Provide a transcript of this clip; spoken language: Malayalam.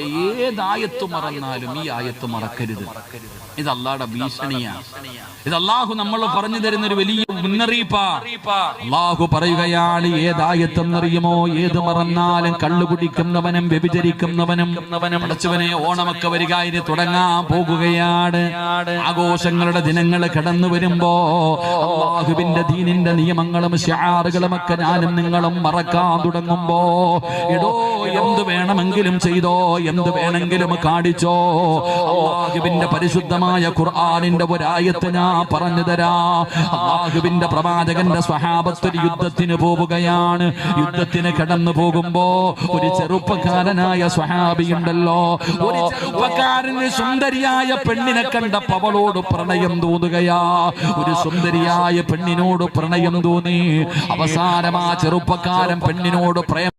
ഖുർആനിലെ ആയത്ത് മറന്നാലും ഈ ആയത്ത് മറക്കരുത്. ഇത് അള്ളാടെ ഭീഷണിയാണ് ഇത് അള്ളാഹു നമ്മൾ പറഞ്ഞു തരുന്ന ഒരു വലിയ മുന്നറിയിപ്പാ. അള്ളാഹു പറയുകയാണ് ഏതായത്തെന്നറിയുമോ? ഏത് മറന്നാലും കള്ളു കുടിക്കുന്നവനും വ്യഭിചരിക്കുന്നവനും പടച്ചവനെ ഓണമൊക്കെ വരിക ഇനി തുടങ്ങാൻ പോകുകയാണ്. ആഘോഷങ്ങളുടെ ദിനങ്ങൾ കടന്നു വരുമ്പോ അള്ളാഹുവിന്റെ ദീനിന്റെ നിയമങ്ങളും ഷാറുകളും ഒക്കെ ഞാനും നിങ്ങളും മറക്കാൻ തുടങ്ങുമ്പോ എടോ എന്ത് വേണമെങ്കിലും ചെയ്തോ എന്ത് വേണമെങ്കിലും കാണിച്ചോ. അള്ളാഹുവിന്റെ പരിശുദ്ധമായ ഖുർആാനിന്റെ ഒരായത്ത് ഞാൻ പറഞ്ഞു തരാ. അള്ളാഹുവിന്റെ പ്രവാചകന്റെ സ്വഹാബത്തൊരു യുദ്ധത്തിന് പോവുകയാണ്. യുദ്ധത്തിന് കടന്നു പോകുമ്പോ ഒരു ചെറുപ്പക്കാരനായ സ്വഹാബിയുണ്ടല്ലോ ഒരു ചെറുപ്പക്കാരന് സുന്ദരിയായ പെണ്ണിനെ കണ്ട പവളോട് പ്രണയം തോന്നുകയാ. ഒരു സുന്ദരിയായ പെണ്ണിനോട് പ്രണയം തോന്നി. അവസാനം ആ ചെറുപ്പക്കാരൻ പെണ്ണിനോട് പ്രേമ